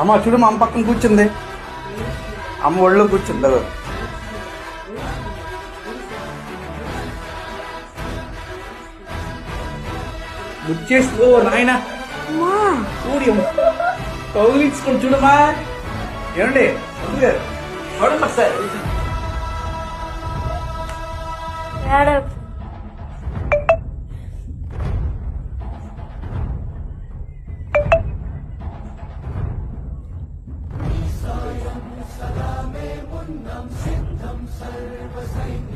అమ్మా చూడు మా అమ్మ పక్కన కూర్చుంది. అమ్మ ఒళ్ళో కూర్చుంది అదో గుర్చేసి ఓ నాయన. అమ్మా. చూడు కౌగిలించుకొని చూడమ్మా. ఏమండి